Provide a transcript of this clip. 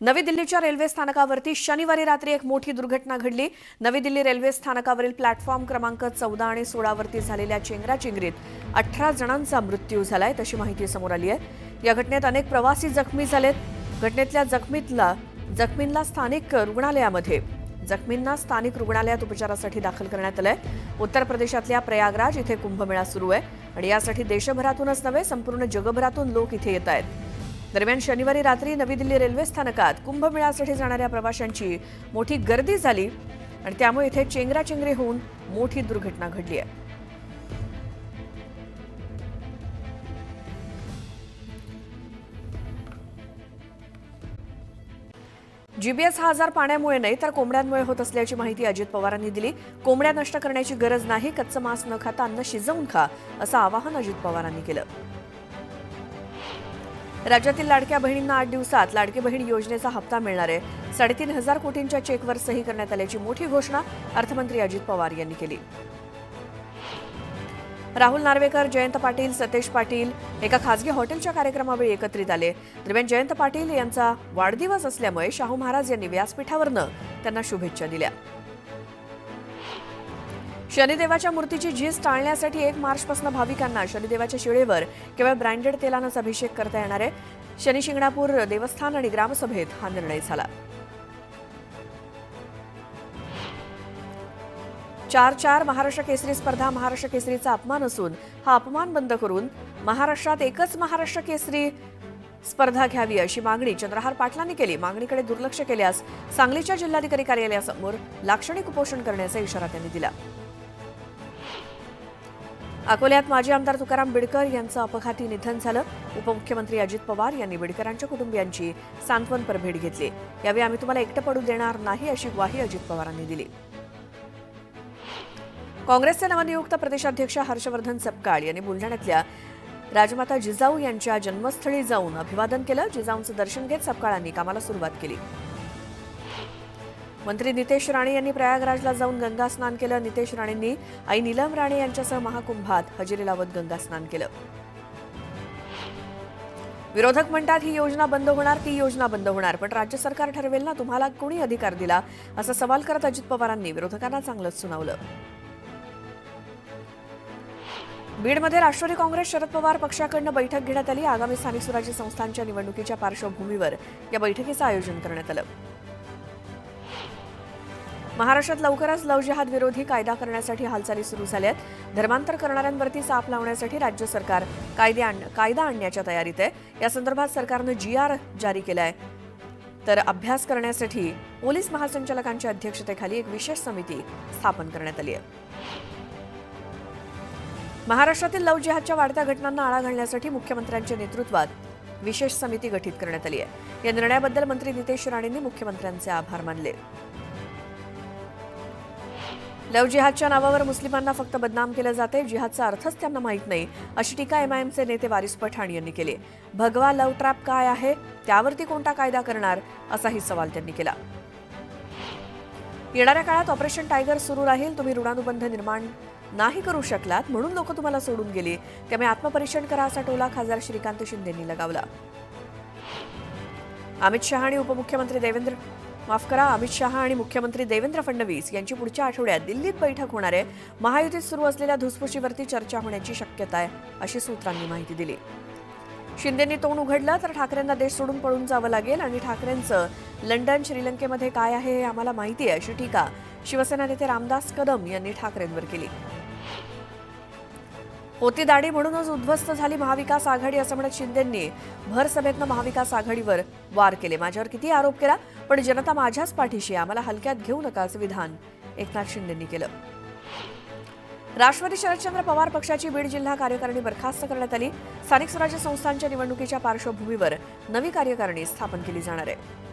नवी दिल्लीच्या रेल्वे स्थानकावरती शनिवारी रात्री एक मोठी दुर्घटना घडली. नवी दिल्ली रेल्वे स्थानकावरील प्लॅटफॉर्म क्रमांक चौदा आणि सोळावरती झालेल्या चेंगराचेंगरीत अठरा जणांचा मृत्यू झालाय तशी माहिती समोर आली आहे. या घटनेत अनेक प्रवासी जखमी झालेत. घटनेतल्या जखमीतला जखमींना स्थानिक रुग्णालयामध्ये जखमींना स्थानिक रुग्णालयात उपचारासाठी दाखल करण्यात आलंय. उत्तर प्रदेशातल्या प्रयागराज इथे कुंभमेळा सुरू आहे. आणि यासाठी देशभरातूनच नव्हे संपूर्ण जगभरातून लोक इथे येत आहेत. दरम्यान शनिवारी रात्री नवी दिल्ली रेल्वे स्थानकात कुंभमेळ्यासाठी जाणाऱ्या प्रवाशांची मोठी गर्दी झाली आणि त्यामुळे इथे चेंगराचेंगरी होऊन मोठी दुर्घटना घडली आहे. जीबीएस हा आजार पाण्यामुळे नाही तर कोंबड्यांमुळे होत असल्याची माहिती अजित पवारांनी दिली. कोंबड्या नष्ट करण्याची गरज नाही कच्चं मांस न खाता अन्न शिजवून खा असं आवाहन अजित पवारांनी केलं. राज्यातील लाडक्या बहिणींना आठ दिवसात लाडकी बहीण योजनेचा हप्ता मिळणार आहे. साडेतीन हजार कोटींच्या चेकवर सही करण्यात आल्याची मोठी घोषणा अर्थमंत्री अजित पवार यांनी केली. राहुल नार्वेकर जयंत पाटील सतेश पाटील एका खासगी हॉटेलच्या कार्यक्रमावेळी एकत्रित आले. दरम्यान जयंत पाटील यांचा वाढदिवस असल्यामुळे शाहू महाराज यांनी व्यासपीठावरनं त्यांना शुभेच्छा दिल्या. शनिदेवाच्या मूर्तीची झीज टाळण्यासाठी एक मार्चपासून भाविकांना शनिदेवाच्या शिळेवर केवळ ब्रँडेड तेलानंच अभिषेक करता येणार आहे. शनी शिंगणापूर देवस्थान आणि ग्रामसभेत हा निर्णय झाला. चार चार महाराष्ट्र केसरी स्पर्धा महाराष्ट्र केसरीचा अपमान असून हा अपमान बंद करून महाराष्ट्रात एकच महाराष्ट्र केसरी स्पर्धा घ्यावी अशी मागणी चंद्रहार पाटलांनी केली. मागणीकडे दुर्लक्ष केल्यास सांगलीच्या जिल्हाधिकारी कार्यालयासमोर लाक्षणिक उपोषण करण्याचा इशारा त्यांनी दिला. अकोल्यात माजी आमदार तुकाराम बिडकर यांचं अपघाती निधन झालं. उपमुख्यमंत्री अजित पवार यांनी बिडकरांच्या कुटुंबियांची सांत्वनपर भेट घेतली. यावेळी आम्ही तुम्हाला एकटं पडू देणार नाही अशी ग्वाही अजित पवारांनी दिली. काँग्रेसचे नवनियुक्त प्रदेशाध्यक्ष हर्षवर्धन सपकाळ यांनी बुलढाण्यातल्या राजमाता जिजाऊ यांच्या जन्मस्थळी जाऊन अभिवादन केलं. जिजाऊंचं दर्शन घेत सपकाळांनी कामाला सुरुवात केली. मंत्री नितेश राणे यांनी प्रयागराजला जाऊन गंगा स्नान केलं. नितेश राणेंनी आई नीलम राणे यांच्यासह महाकुंभात हजेरी लावत गंगा स्नान केलं. विरोधक म्हणतात ही योजना बंद होणार ती योजना बंद होणार. पण राज्य सरकार ठरवेल ना तुम्हाला कोणी अधिकार दिला? असा सवाल करत अजित पवारांनी विरोधकांना चांगलंच सुनावलं. बीडमध्ये राष्ट्रवादी काँग्रेस शरद पवार पक्षाकडनं बैठक घेण्यात आली. आगामी स्थानिक स्वराज्य संस्थांच्या निवडणुकीच्या पार्श्वभूमीवर या बैठकीचं आयोजन करण्यात आलं. महाराष्ट्रात लवकरच लव जिहाद विरोधी कायदा करण्यासाठी हालचाली सुरू झाल्या आहेत धर्मांतर करणाऱ्यांवरती साप लावण्यासाठी राज्य सरकार कायदे आण कायदा आणण्याच्या तयारीत आहे. या संदर्भात सरकारनं जी आर जारी केला आहे तर अभ्यास करण्यासाठी पोलीस महासंचालकांच्या अध्यक्षतेखाली एक विशेष समिती स्थापन करण्यात आली आहे. महाराष्ट्रातील लव जिहादच्या वाढत्या घटनांना आळा घालण्यासाठी मुख्यमंत्र्यांच्या नेतृत्वात विशेष समिती गठीत करण्यात आली आहे. या निर्णयाबद्दल मंत्री नितेश राणेंनी मुख्यमंत्र्यांचे आभार मानले. लव जिहादच्या नावावर मुस्लिमांना फक्त बदनाम केलं जाते जिहादचा अर्थच त्यांना माहीत नाही अशी टीका एमआयएमचे नेते वारिस पठाण यांनी केली. भगवा लव ट्रॅप काय आहे? त्यावरती कोणता कायदा करणार? असाही सवाल त्यांनी केला. येणाऱ्या काळात ऑपरेशन टायगर सुरू राहील तुम्ही ऋणानुबंध निर्माण नाही करू शकलात म्हणून लोक तुम्हाला सोडून गेली. त्यामुळे आत्मपरीक्षण करा असा टोला खासदार श्रीकांत शिंदेंनी लगावला. अमित शहा आणि उपमुख्यमंत्री देवेंद्र माफ करा अमित शहा आणि मुख्यमंत्री देवेंद्र फडणवीस यांची पुढच्या आठवड्यात दिल्लीत बैठक होणार आहे. महायुतीत सुरू असलेल्या धुसफुशीवरती चर्चा होण्याची शक्यता आहे अशी सूत्रांनी माहिती दिली. शिंदेंनी तोंड उघडलं तर ठाकरेंना देश सोडून पळून जावं लागेल आणि ठाकरेंचं लंडन श्रीलंकेमध्ये काय आहे हे आम्हाला माहिती आहे अशी टीका शिवसेना नेते रामदास कदम यांनी ठाकरेंवर केली. होती दाढी म्हणूनच उद्ध्वस्त झाली महाविकास आघाडी असं म्हणत शिंदेंनी भर सभेतनं महाविकास आघाडीवर वार केले. माझ्यावर किती आरोप केला पण जनता माझ्याच पाठीशी आम्हाला हलक्यात घेऊ नका असं विधान एकनाथ शिंदेंनी केलं. राष्ट्रवादी शरदचंद्र पवार पक्षाची बीड जिल्हा कार्यकारिणी बरखास्त करण्यात आली. स्थानिक स्वराज्य संस्थांच्या निवडणुकीच्या पार्श्वभूमीवर नवी कार्यकारिणी स्थापन केली जाणार आहे.